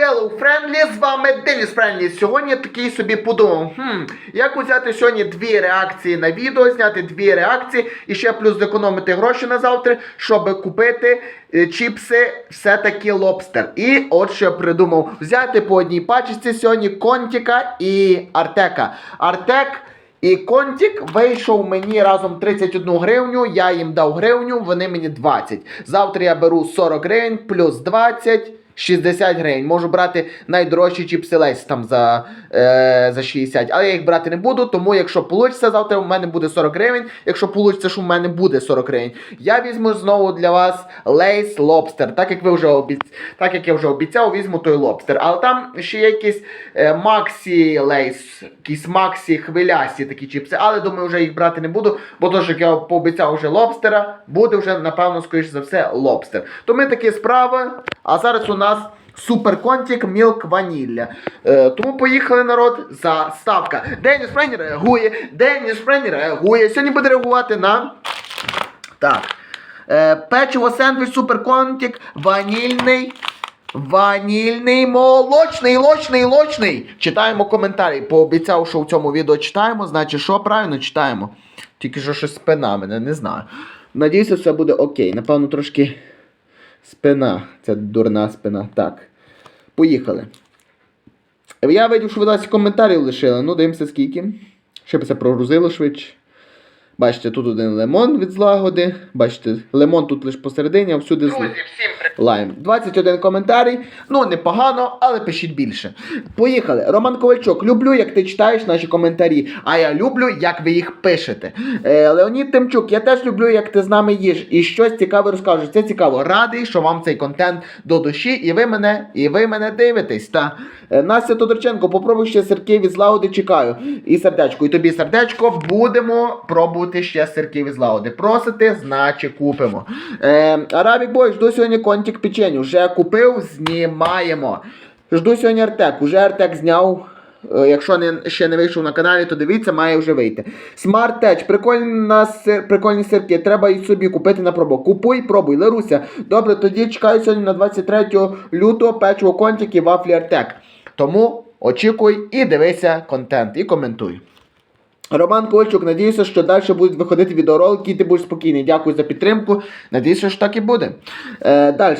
Hello, Friendly, з вами Деніс Френдлі. Сьогодні я такий собі подумав, хм, як взяти сьогодні дві реакції на відео, зняти дві реакції і ще плюс зекономити гроші на завтра, щоб купити е, чіпси все-таки лобстер. І от що я придумав: взяти по одній пачці сьогодні Контіка і Артека. Артек. І Контік вийшов мені разом 31 гривню, я їм дав гривню, вони мені 20. Завтра я беру 40 гривень плюс 20. 60 гривень. Можу брати найдорожчі чіпси Лейс там за, е, за 60. Але я їх брати не буду, тому якщо вийде завтра, у мене буде 40 гривень. Якщо вийде, що в мене буде 40 гривень, я візьму знову для вас Лейс Лобстер. Так як ви вже обіц... так як я вже обіцяв, візьму той лобстер. Але там ще є якісь е, Максі Лейс, якісь Максі хвилясті такі чіпси. Але думаю, вже їх брати не буду, бо то, що я пообіцяв вже лобстера, буде вже, напевно, скоріш за все, лобстер. То ми такі справи. А зараз у нас суперконтік Мілк Ванілля. Е, тому поїхали народ. Заставка. Деніс Френі реагує. Деніс Френі реагує. Сьогодні буде реагувати на. Так. Е, печиво сендвіч суперконтік. Ванільний. Ванільний молочний, лочний, лочний. Читаємо коментарі. Пообіцяв, що в цьому відео читаємо. Значить, що правильно читаємо. Тільки що щось спина мене, не знаю. Надіюся, все буде окей. Напевно, трошки спина. Це дурна спина. Так. Поїхали. Я видів, що ви 20 коментарів лишили. Ну, дивимося скільки. Щоб це прогрузило швидше. Бачите, тут один лимон від злагоди. Бачите, лимон тут лише посередині, а всюди всім Лайм. 21 коментарій. Ну, непогано, але пишіть більше. Поїхали. Роман Ковальчук. Люблю, як ти читаєш наші коментарі. А я люблю, як ви їх пишете. Е, Леонід Тимчук, я теж люблю, як ти з нами їш. І щось цікаве розкажеш. Це цікаво. Радий, що вам цей контент до душі, і ви мене, і ви мене дивитесь. Та. Е, Настя Тодорченко, попробуй ще сирки від злагоди, чекаю. І сердечко. І тобі сердечко, будемо пробувати ще сирки від злагоди. Просите, значить купимо. Е, Арабік Бой, жду сьогодні контік печені. Вже купив, знімаємо. Жду сьогодні Артек. Уже Артек зняв. Е, Якщо не, ще не вийшов на каналі, то дивіться, має вже вийти. Smart Tech, прикольна сир, прикольні сирки, треба і собі купити на пробу. Купуй, пробуй, Леруся. Добре, тоді чекаю сьогодні на 23 лютого печиво контик і вафлі Артек. Тому очікуй і дивися контент, і коментуй. Роман Ковальчук, надіюся, що далі будуть виходити відеоролики, і ти будеш спокійний. Дякую за підтримку. Надіюся, що так і буде. Е, далі.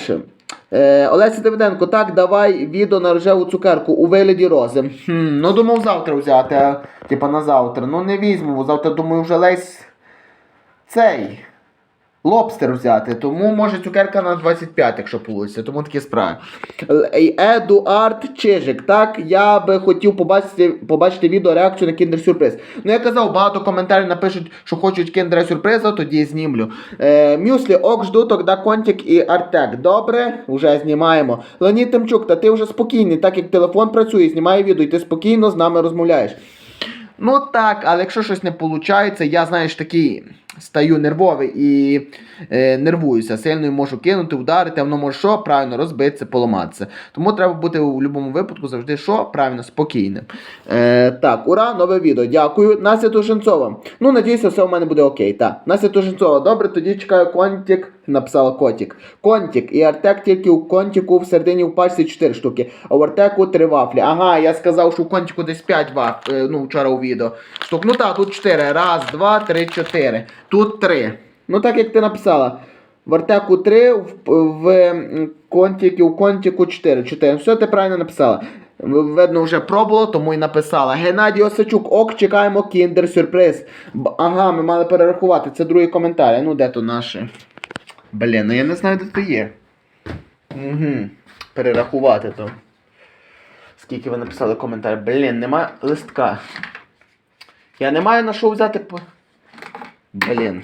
Е, Олеся Давиденко, так, давай відео на рожеву цукерку у вигляді рози. Хм, ну думав завтра взяти, а, типа на завтра. Ну не візьму, завтра думаю вже лесь цей. Лобстер взяти, тому може цукерка на 25, якщо вийде, тому такі справи. Едуард Чижик, так, я би хотів побачити, побачити відео реакцію на Kinder Сюрприз. Ну я казав, багато коментарів напишуть, що хочуть Kinder Сюрприза, тоді знімлю. Е, Мюслі, ок, жду, тогда Контік і Артек. Добре, вже знімаємо. Леонід Тимчук, та ти вже спокійний, так як телефон працює, знімає відео, і ти спокійно з нами розмовляєш. Ну так, але якщо щось не виходить, я знаєш такий стаю нервовий і е, нервуюся. Сильно можу кинути, ударити, а воно може що правильно розбитися, поламатися. Тому треба бути у будь-якому випадку завжди що правильно спокійним. Е, так, ура, нове відео. Дякую. Настя Тушенцова. Ну, надіюся, все у мене буде окей. Так. Настя Тушенцова, добре, тоді чекаю контік. Написала котик. Контік. І Артек тільки у контіку в середині в пачці 4 штуки, а в Артеку 3 вафлі. Ага, я сказав, що у контіку десь 5 вафль, е, ну, вчора у відео. Штук. Ну так, тут 4. Раз, два, три, чотири. Тут 3. Ну так як ти написала. В Артеку 3, в, в м, контіки, у контіку 4. 4. Все ти правильно написала. Видно, вже пробувало, тому і написала. Геннадій Осачук, ок, чекаємо кіндер сюрприз. Ага, ми мали перерахувати. Це другий коментар. Ну де то наші? Блін, ну я не знаю, де то є. Угу. Перерахувати то. Скільки ви написали коментар? Блін, нема листка. Я не маю на що взяти по. Блін.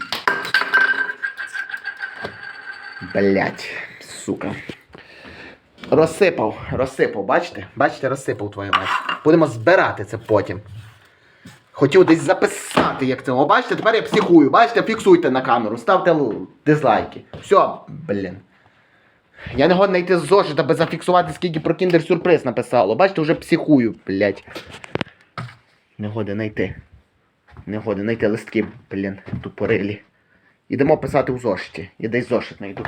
Блять, сука. Розсипав, розсипав, бачите? Бачите, розсипав твою мать. Будемо збирати це потім. Хотів десь записати, як це. О, бачите, тепер я психую. Бачите, фіксуйте на камеру, ставте дизлайки. Все, блін. Я не годен знайти зошит, аби зафіксувати, скільки про кіндер сюрприз написало. Бачите, вже психую, блять. Не годен знайти. Не годен знайти листки, блін, тупорилі. Ідемо писати у зошиті. Я десь зошит знайду.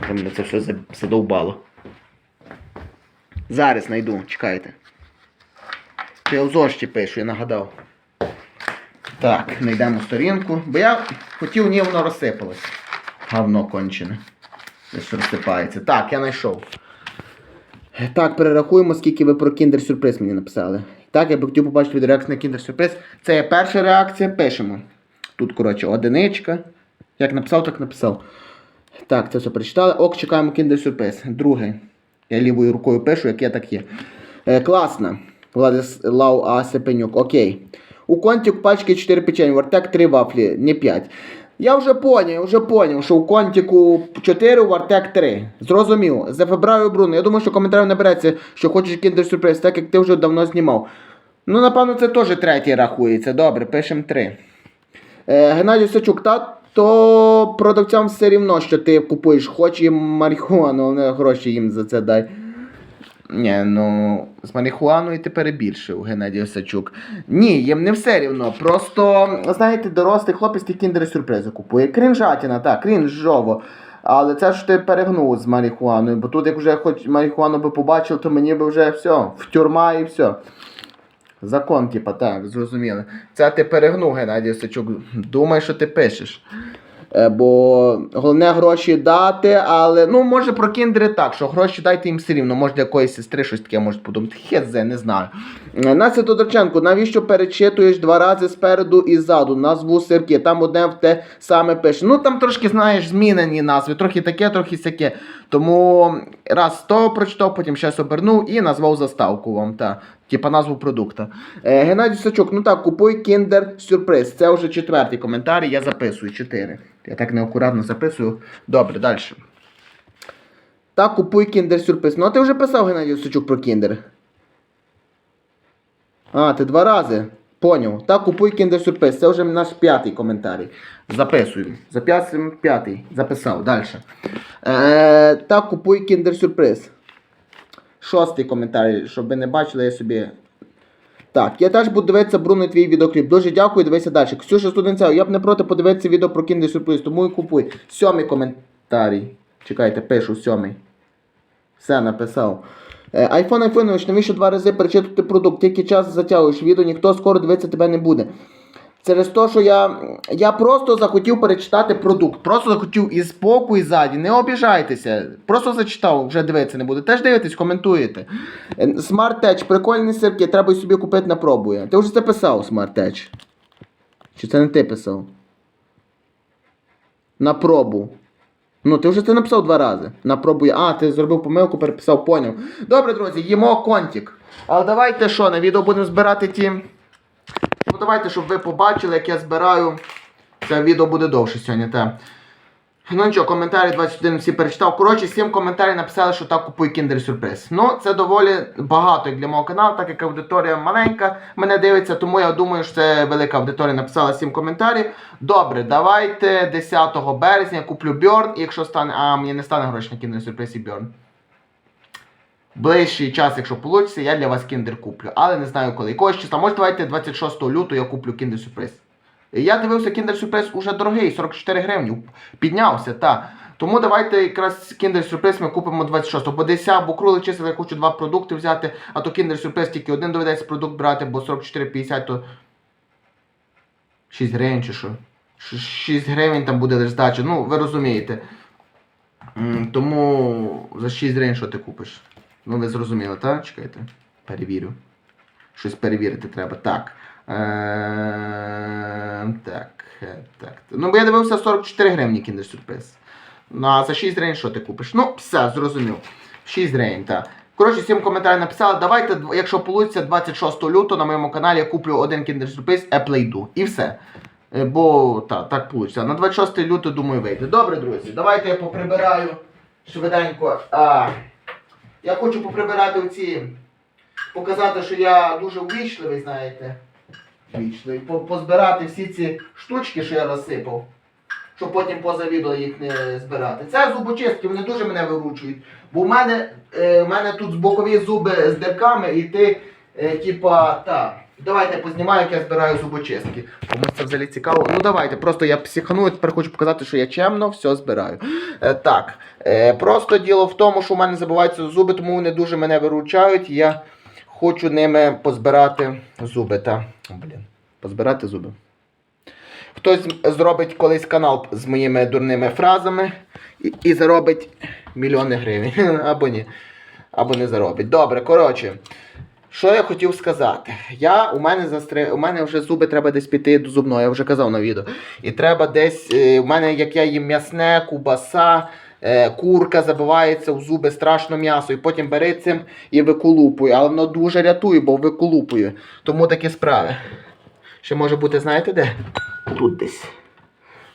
Вже мене це все задовбало. Зараз знайду, чекайте. Я в зошті пишу, я нагадав. Так, знайдемо сторінку. Бо я хотів, ні, воно розсипалось. Говно кончене. Десь розсипається. Так, я знайшов. Так, перерахуємо, скільки ви про Kinder Surprise мені написали. Так, я би хотів побачити від реакції на Kinder Surprise. Це є перша реакція, пишемо. Тут, коротше, одиничка. Як написав, так написав. Так, це все прочитали. Ок, чекаємо Kinder Surprise. Друге. Я лівою рукою пишу, як я так є. Е, класно. Владислав А. Сепенюк. Окей. У контик пачки 4 печень, в Артек 3 вафлі, не 5. Я вже поняв, вже поняв, що у контику 4, у Артек 3. Зрозумів. За Фебраю Бруно. Я думаю, що коментарів набереться, що хочеш Kinder Surprise, так як ти вже давно знімав. Ну, напевно, це теж третій рахується. Добре, пишемо 3. Е, Геннадій Сачук, та то продавцям все рівно, що ти купуєш, хоч і марихуану, але гроші їм за це дай. Ні, ну з марихуаною ти перебільшив, Геннадій Осачук. Ні, їм не все рівно. Просто, знаєте, дорослий хлопець ті кіндери сюрпризи купує. Крінжатіна, так, крінжово. Але це ж ти перегнув з марихуаною, бо тут як вже хоч марихуану би побачив, то мені би вже все, в тюрма і все. Закон, типа, так, зрозуміли. Це ти перегнув, Геннадій Осачук. Думай, що ти пишеш. Е, Бо головне гроші дати, але ну може про кіндери так, що гроші дайте їм все рівно, може якоїсь сестри щось таке можуть подумати. Хезе, не знаю. Е, Настя Тодорченко, навіщо перечитуєш два рази спереду і ззаду назву сирки? Там одне в те саме пише. Ну там трошки знаєш змінені назви, трохи таке, трохи сяке. Тому раз то прочитав, потім щось обернув і назвав заставку вам. Та. Типа назву продукта. Е, Геннадій Сачук, ну так, купуй кіндер сюрприз. Це вже четвертий коментар, я записую. Чотири. Я так неакуратно записую. Добре, далі. Так, купуй кіндер сюрприз. Ну, а ти вже писав Геннадій Сачук про кіндер. А, ти два рази. Поняв. Так, купуй кіндер сюрприз. Це вже наш п'ятий коментарій. Записую. Записуємо п'ятий. Записав. Далі. Е, так, купуй кіндер сюрприз. Шостий коментар, щоб ви не бачили, я собі. Так, я теж буду дивитися Бруно твій відеокліп. Дуже дякую, дивися далі. Ксюша Студенцева, я б не проти подивитися відео про Kinder Surprise, тому і купуй. Сьомий коментарій. Чекайте, пишу сьомий. Все написав. Е, Айфон Айфонович, навіщо два рази перечитувати продукт? Тільки час затягуєш відео, ніхто скоро дивитися тебе не буде. Через те, що я, я просто захотів перечитати продукт. Просто захотів і збоку, і ззаді. Не обіжайтеся. Просто зачитав, вже дивитися не буде. Теж дивитесь, коментуєте. Е, Smart Touch, прикольні сирки, треба й собі купити на пробу. Ти вже це писав, Smart Touch? Чи це не ти писав? На пробу. Ну, ти вже це написав два рази. На пробу. А, ти зробив помилку, переписав, поняв. Добре, друзі, їмо контик. Але давайте що, на відео будемо збирати ті. Ну давайте, щоб ви побачили, як я збираю. Це відео буде довше сьогодні, так. Ну нічого, коментарі 21 всі перечитав. Коротше, 7 коментарів написали, що так купуй Kinder Surprise. Ну, це доволі багато як для мого каналу, так як аудиторія маленька мене дивиться, тому я думаю, що це велика аудиторія написала 7 коментарів. Добре, давайте 10 березня куплю і якщо стане. А, мені не стане гроші на Kinder Surprise і Bjorn. Ближчий час, якщо вийде, я для вас кіндер куплю. Але не знаю коли. Якогось числа, може давайте 26 лютого я куплю кіндер сюрприз. Я дивився кіндер сюрприз уже дорогий, 44 гривні. Піднявся, так. Тому давайте якраз кіндер сюрприз ми купимо 26 Бо десь або круглий чисел, я хочу два продукти взяти, а то кіндер сюрприз тільки один доведеться продукт брати, бо 44,50 то 6 гривень чи що. 6 гривень там буде лише здача. Ну, ви розумієте. Тому за 6 гривень що ти купиш? Ну, ви зрозуміли, так? Чекайте. Перевірю. Щось перевірити треба. Так. Е, так. е, так. Ну, бо я дивився 44 гривні Kinder Surprise. Ну, а за 6 гривень що ти купиш? Ну, все, зрозумів. 6 гривень, так. Коротше, 7 коментарів написали. Давайте, якщо вийде 26 лютого на моєму каналі я куплю один Kinder Surprise Apple йду. І все. Е, Бо так, так вийде. На 26 лютого, думаю, вийде. Добре, друзі, давайте я поприбираю швиденько. А, я хочу поприбирати оці. Показати, що я дуже ввічливий, знаєте. Ввічливий. Позбирати всі ці штучки, що я розсипав. Щоб потім поза відео їх не збирати. Це зубочистки, вони дуже мене виручують. Бо в мене, е, в мене тут бокові зуби з дирками, і ти, е, типа, та. Давайте познімаю, як я збираю зубочистки. Комусь це взагалі цікаво. Ну давайте, просто я психаную, тепер хочу показати, що я чемно все збираю. Е, так, е, просто діло в тому, що у мене забуваються зуби, тому вони дуже мене виручають. Я хочу ними позбирати зуби. Та, блін, позбирати зуби. Хтось зробить колись канал з моїми дурними фразами і, і заробить мільйони гривень. Або ні. Або не заробить. Добре, коротше. Що я хотів сказати? Я, у, мене застри... у мене вже зуби треба десь піти до зубного, я вже казав на відео. І треба десь. е, У мене, як я їм м'ясне, кубаса, е, курка забивається в зуби страшно м'ясо. І потім бери цим і виколупує. Але воно дуже рятує, бо виколупує. Тому такі справи. Ще може бути, знаєте де? Тут десь.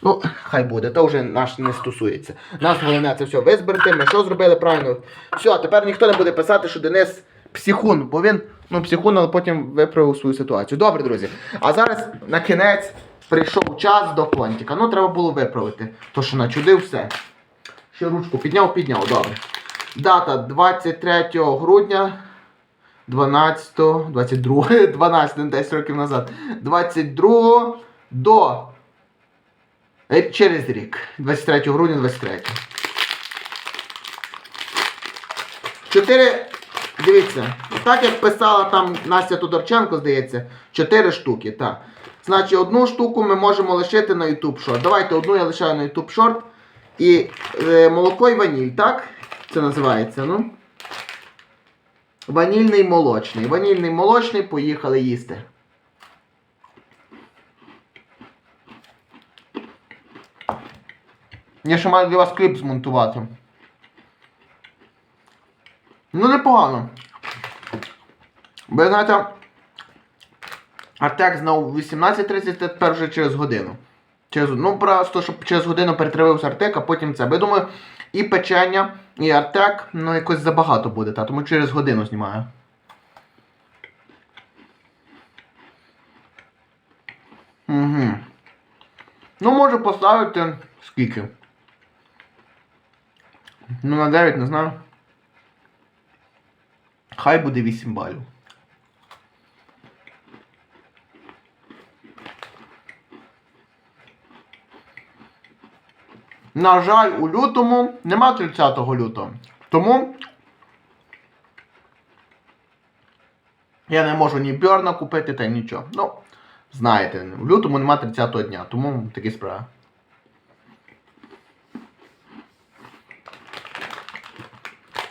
Ну, хай буде, то вже наш не стосується. Нас головне це все визберти. Ми що зробили правильно? Все, тепер ніхто не буде писати, що Денис психун, бо він, ну, психун, але потім виправив свою ситуацію. Добре, друзі. А зараз на кінець прийшов час до понтика. Ну, треба було виправити. То, що начудив все. Ще ручку підняв, підняв, добре. Дата 23 грудня. 12, 22, 12, 10 років назад. 22 до Е, Через рік, 23 грудня 23. Чотири. Дивіться, так як писала там Настя Тодорченко, здається, 4 штуки. так. Значить, одну штуку ми можемо лишити на YouTube Short. Давайте одну я лишаю на YouTube Short. І е, молоко і ваніль, так? Це називається, ну. Ванільний молочний. Ванільний молочний, поїхали їсти. Я ще маю для вас кліп змонтувати. Ну, непогано. Бо знаєте, Артек знав 18.30, тепер вже через годину. Через, ну, просто, щоб через годину перетривився Артек, а потім це. Бо я думаю, і печення, і Артек, ну, якось забагато буде, та, тому через годину знімаю. Угу. Ну, можу поставити скільки. Ну, на 9 не знаю. Хай буде 8 балів. На жаль, у лютому нема 30 лютого. Тому я не можу ні Бьорна купити та нічого. Ну, знаєте, в лютому нема 30 дня, тому такі справи.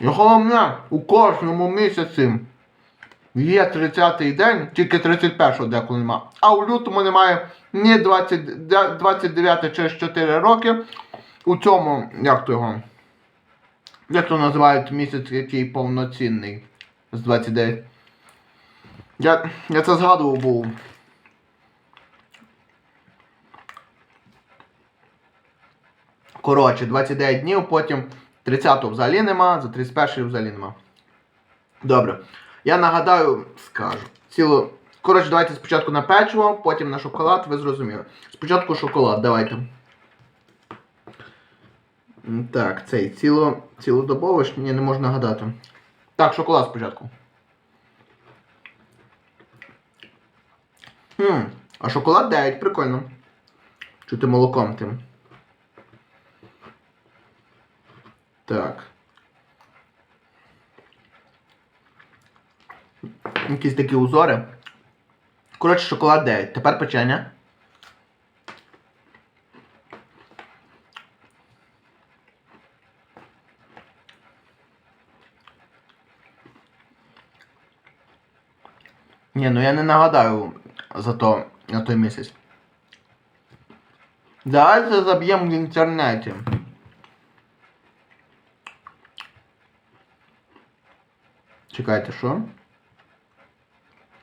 Головне, у кожному місяці є 30-й день, тільки 31-го деколи нема. А у лютому немає ні 20, 29 через 4 роки. У цьому, як то його, як то називають місяць, який повноцінний з 29. Я, я це згадував був. Коротше, 29 днів, потім 30-го взагалі нема, за 31-й взагалі нема. Добре. Я нагадаю, скажу. Цілу. Коротше, давайте спочатку на печиво, потім на шоколад, ви зрозуміли. Спочатку шоколад, давайте. Так, цей ціло, цілодобово ж мені не можу нагадати. Так, шоколад спочатку. Хм, а шоколад 9, прикольно. Чути молоком тим. Так. Якісь такі узори. Коротше, шоколад 9. Тепер печення. Ні, ну я не нагадаю за то на той місяць. Давайте заб'ємо в інтернеті. Чекайте, що?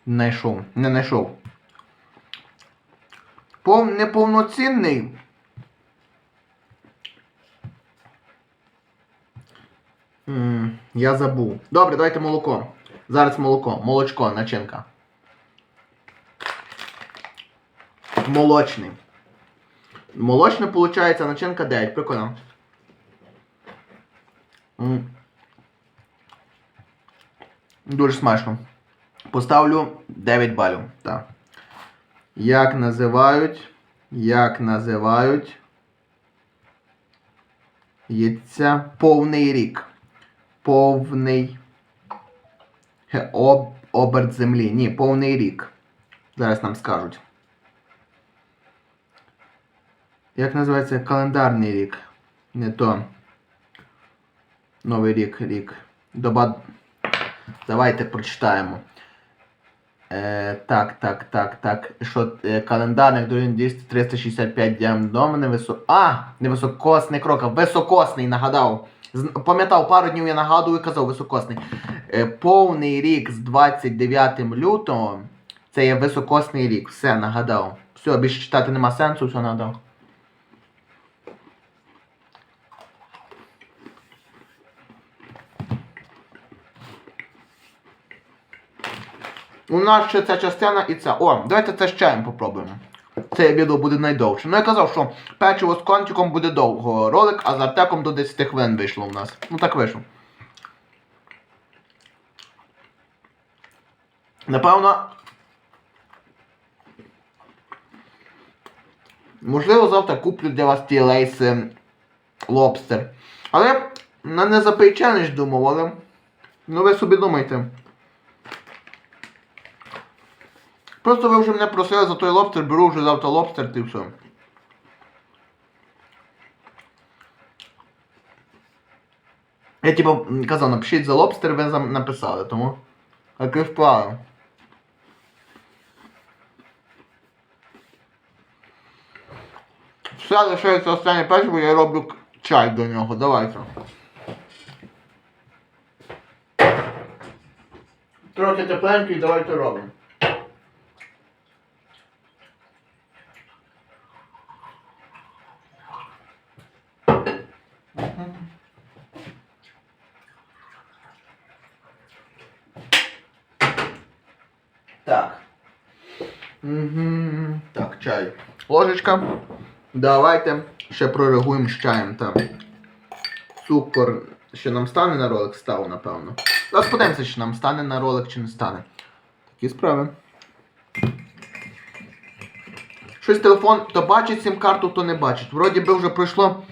Найшов. Не знайшов. Пов... Неповноцінний. М, Я забув. Добре, давайте молоко. Зараз молоко. Молочко, начинка. Молочний. Молочне, виходить, начинка 9. Прикольно. М. Дуже смачно. Поставлю 9 балів. Так. Як називають. Як називають. Яйця повний рік. Повний. Об, оберт землі. Ні, повний рік. Зараз нам скажуть. Як називається календарний рік? Не то. Новий рік, рік. Доба. Давайте прочитаємо. Е, так, так, так, так. Що е, календарник до 365 днів дома не. А! Не високосний крок, високосний, нагадав. Пам'ятав, пару днів я нагадую і казав високосний. Е, повний рік з 29 лютого це є високосний рік. Все, нагадав. Все, більше читати нема сенсу, все нагадав. У нас ще ця частина і ця. О, давайте це з чаєм попробуємо. Це відео буде найдовше. Ну я казав, що печиво з кончиком буде довго ролик, а з артеком до 10 хвилин вийшло у нас. Ну так вийшло. Напевно. Можливо, завтра куплю для вас ті лейси лобстер. Але на не за челендж думав, але. Ну ви собі думайте. Просто ви вже мене просили за той лобстер, беру вже завтра лобстер і все. Я типу казав, напишіть за лобстер, ви зам- написали, тому. Як вправи. Все лишається останнє печиво, я роблю чай до нього. Давайте. Трохи тепленький, давайте робимо. Так. Угу. Так, чай. Ложечка. Давайте ще прореагуємо з чаєм там. Цукор ще нам стане на ролик, став, напевно. Зараз подивимося, чи нам стане на ролик, чи не стане. Такі справи. Щось телефон то бачить сім карту, то не бачить. Вроді би вже пройшло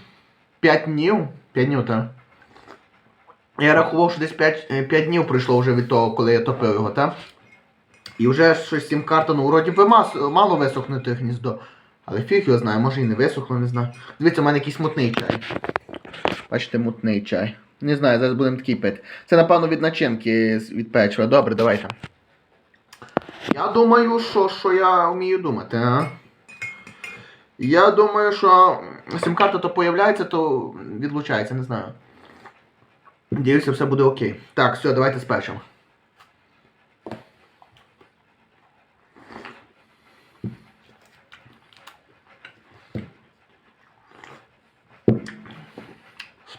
5 днів. 5 днів, так. Я рахував, що десь 5, 5 днів пройшло вже від того, коли я топив його, так? І вже щось сім карта, ну вроді би мас, мало висохнути гніздо. Але фіг його знає, може і не висохло, не знаю. Дивіться, у мене якийсь мутний чай. Бачите, мутний чай. Не знаю, зараз будемо такий пити. Це, напевно, від начинки від печива. Добре, давайте. Я думаю, що, що я вмію думати, а? Я думаю, що сім-карта то появляється, то відлучається, не знаю. Дивлюся, все буде окей. Так, все, давайте з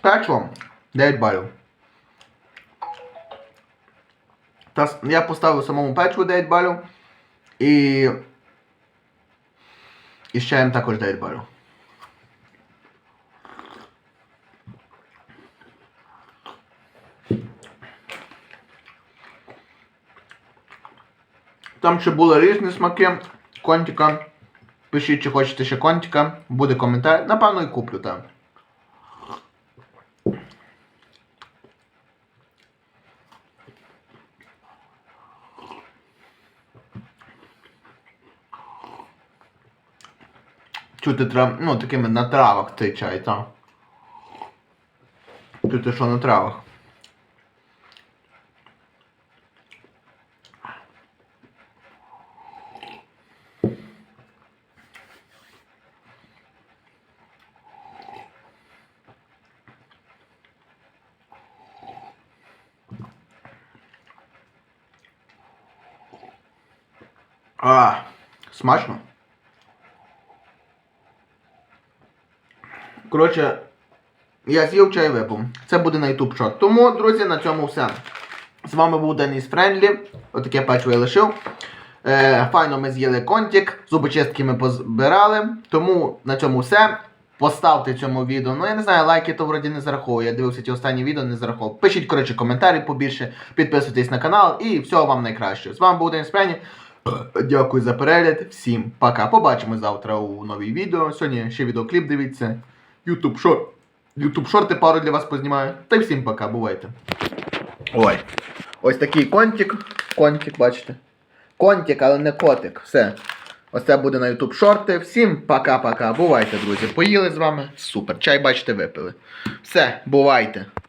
печивом 9 балів. Та я поставив самому печиву 9 балів. І. І з чаєм також 9 балів. Там ще були різні смаки контика. Пишіть, чи хочете ще контика. Буде коментар. Напевно, і куплю там. Чути треба, ну, такими на травах цей чай, там. Чути, що на травах. А, смачно. Коротше, я з'їв чай випив. Це буде на YouTube шот. Тому, друзі, на цьому все. З вами був Деніс Френдлі. Отаке печиво я лишив. Е, файно ми з'їли контик, зубочистки ми позбирали. Тому на цьому все. Поставте цьому відео. Ну я не знаю, лайки то вроді не зараховую. Я дивився ті останні відео, не зараховував. Пишіть, коротше, коментарі побільше, підписуйтесь на канал і всього вам найкращого. З вами був Денис Пряні. Дякую за перегляд. Всім пока. Побачимо завтра у новій відео. Сьогодні ще відеокліп дивіться. Ютуб шорт. Ютуб шорти пару для вас познімаю. Та й всім пока, бувайте. Ой. Ось такий контик. Контик, бачите. Контик, але не котик. Все. Ось це буде на YouTube шорти. Всім пока-пока. Бувайте, друзі. Поїли з вами. Супер. Чай, бачите, випили. Все, бувайте.